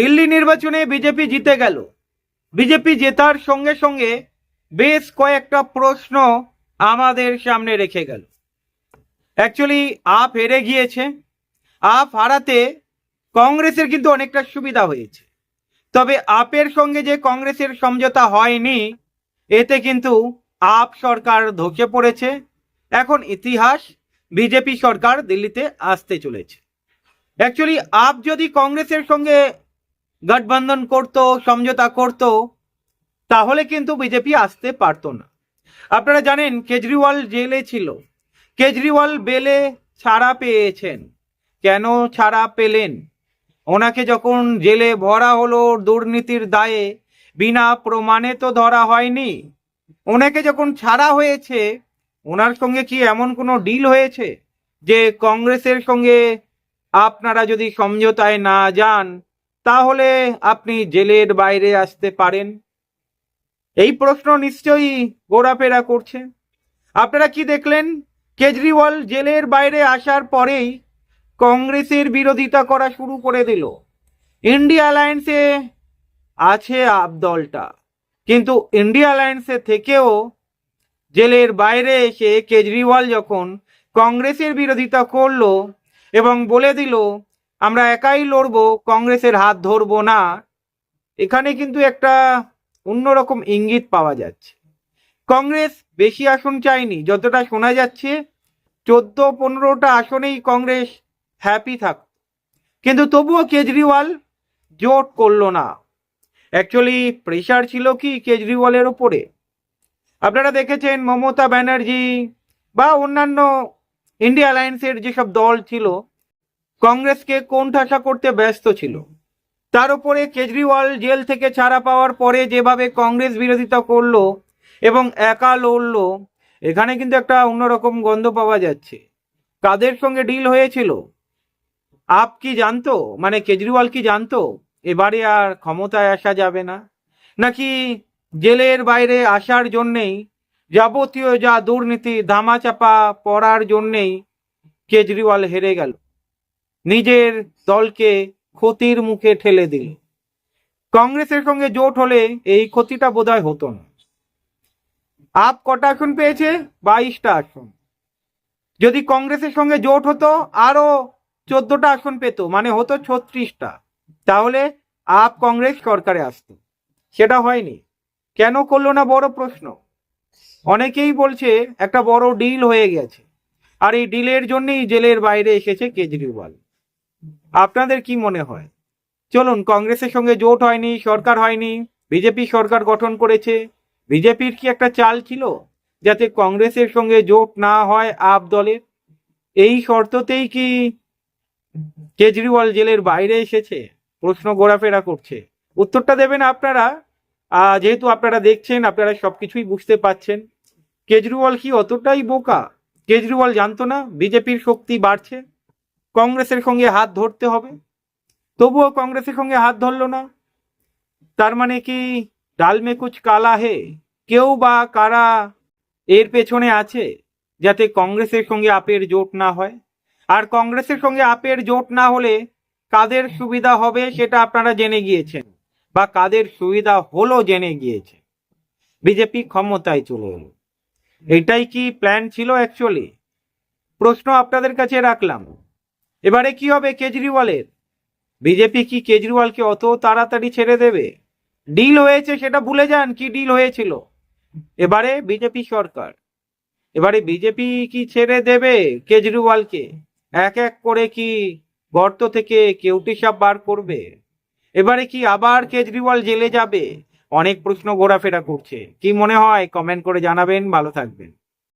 দিল্লি নির্বাচনে বিজেপি জিতে গেল। বিজেপি জেতার সঙ্গে সঙ্গে বেশ কয়েকটা প্রশ্ন আমাদের সামনে রেখে গেল। অ্যাকচুয়ালি আপ হেরে গিয়েছে। আপ হারাতে কংগ্রেসের কিন্তু অনেকটা সুবিধা হয়েছে। তবে আপের সঙ্গে যে কংগ্রেসের সমঝোতা হয়নি, এতে কিন্তু আপ সরকার ধসে পড়েছে। এখন ইতিহাস, বিজেপি সরকার দিল্লিতে আসতে চলেছে। অ্যাকচুয়ালি আপ যদি কংগ্রেসের সঙ্গে গঠবন্ধন করত, সমঝোতা করত, তাহলে কিন্তু বিজেপি আসতে পারতো না। আপনারা জানেন, কেজরিওয়াল জেলে ছিল। কেজরিওয়াল বেলে ছাড়া পেয়েছেন। কেন ছাড়া পেলেন? ওনাকে যখন জেলে ভরা হলো দুর্নীতির দায়ে, বিনা প্রমাণে তো ধরা হয়নি। ওনাকে যখন ছাড়া হয়েছে, ওনার সঙ্গে কি এমন কোনো ডিল হয়েছে? যে কংগ্রেসের সঙ্গে আপনারা যদি সমঝোতায় না যান তাহলে আপনি জেলের বাইরে আসতে পারেন? এই প্রশ্ন নিশ্চয়ই ঘোরাফেরা করছে। আপনারা কি দেখলেন? কেজরিওয়াল জেলের বাইরে আসার পরেই কংগ্রেসের বিরোধিতা করা শুরু করে দিল। ইন্ডিয়া অ্যালায়েন্সে আছে আপ দলটা কিন্তু ইন্ডিয়া অ্যালায়েন্সে থেকেও জেলের বাইরে এসে কেজরিওয়াল যখন কংগ্রেসের বিরোধিতা করল এবং বলে দিল আমরা একাই লড়ব, কংগ্রেসের হাত ধরবো না। এখানে কিন্তু একটা অন্যরকম ইঙ্গিত পাওয়া যাচ্ছে। কংগ্রেস বেশি আসন চায়নি, যতটা শোনা যাচ্ছে, চোদ্দ, পনেরোটা আসনেই কংগ্রেস হ্যাপি থাক কিন্তু তবুও কেজরিওয়াল জোট করল না। অ্যাকচুয়ালি প্রেশার ছিল কি কেজরিওয়ালের ওপরে আপনারা দেখেছেন মমতা ব্যানার্জি বা অন্যান্য ইন্ডিয়া অ্যালায়েন্সের যেসব দল ছিল কংগ্রেসকে কোণঠাসা করতে ব্যস্ত ছিল? তার উপরে কেজরিওয়াল জেল থেকে ছাড়া পাওয়ার পরে যেভাবে কংগ্রেস বিরোধিতা করল এবং একা লড়লো, এখানে কিন্তু একটা অন্যরকম গন্ধ পাওয়া যাচ্ছে। কাদের সঙ্গে ডিল হয়েছিল? আপ কি জানতো? মানে কেজরিওয়াল কি জানতো? এবারে আর ক্ষমতায় আসা যাবে না। নাকি জেলের বাইরে আসার জন্যেই, যাবতীয় যা দুর্নীতি, ধামাচাপা পড়ার জন্যেই কেজরিওয়াল হেরে গেল? নিজের দলকে ক্ষতির মুখে ঠেলে দিল। কংগ্রেসের সঙ্গে জোট হলে এই ক্ষতিটা বোধহয় হতো না। আপ কটা আসন পেয়েছে? বাইশটা আসন যদি কংগ্রেসের সঙ্গে জোট হতো আরও চোদ্দটা আসন পেত মানে হতো ছত্রিশটা। তাহলে আপ কংগ্রেস সরকারে আসতো। সেটা হয়নি। কেন করল না বড় প্রশ্ন। অনেকেই বলছে একটা বড় ডিল হয়ে গেছে। আর এই ডিলের জন্যই জেলের বাইরে এসেছে কেজরিওয়াল। আপনাদের কি মনে হয়? চলুন, কংগ্রেসের সঙ্গে জোট হয়নি, সরকার হয়নি, বিজেপি সরকার গঠন করেছে। বিজেপির কি একটা চাল ছিল যাতে কংগ্রেসের সঙ্গে জোট না হয় আপ দলের? এই শর্ততেই কি কেজরিওয়াল জেলের বাইরে এসেছে? প্রশ্ন ঘোরাফেরা করছে। উত্তরটা দেবেন আপনারা। যেহেতু আপনারা দেখছেন, আপনারা সবকিছুই বুঝতে পাচ্ছেন। কেজরিওয়াল কি অতটাই বোকা? কেজরিওয়াল জানতো না বিজেপির শক্তি বাড়ছে? কংগ্রেসের সঙ্গে হাত ধরতে হবে। তবুও কংগ্রেসের সঙ্গে হাত ধরলো না। তার মানে কি, ডাল মে কুচ কালা হে? কেউ বা কারা এর পেছনে আছে যাতে কংগ্রেসের সঙ্গে আপের জোট না হয়? আর কংগ্রেসের সঙ্গে আপের জোট না হলে কাদের সুবিধা হবে সেটা আপনারা জেনে গিয়েছেন, বা কাদের সুবিধা হলো জেনে গিয়েছে বিজেপি ক্ষমতায় চলে এলো। এটাই কি প্ল্যান ছিল অ্যাকচুয়ালি প্রশ্ন আপনাদের কাছে রাখলাম। এবারে কি হবে কেজরিওয়ালের? বিজেপি কি কেজরিওয়ালকে অত তাড়াতাড়ি ছেড়ে দেবে? ডিল হয়েছে সেটা ভুলে যান কি ডিল হয়েছিল। এবারে বিজেপি সরকার। এবারে বিজেপি কি ছেড়ে দেবে কেজরিওয়ালকে? এক এক করে কি গর্ত থেকে কেউটি সাপ বার করবে? এবারে কি আবার কেজরিওয়াল জেলে যাবে? অনেক প্রশ্ন ঘোরাফেরা করছে। কি মনে হয়? কমেন্ট করে জানাবেন। ভালো থাকবেন।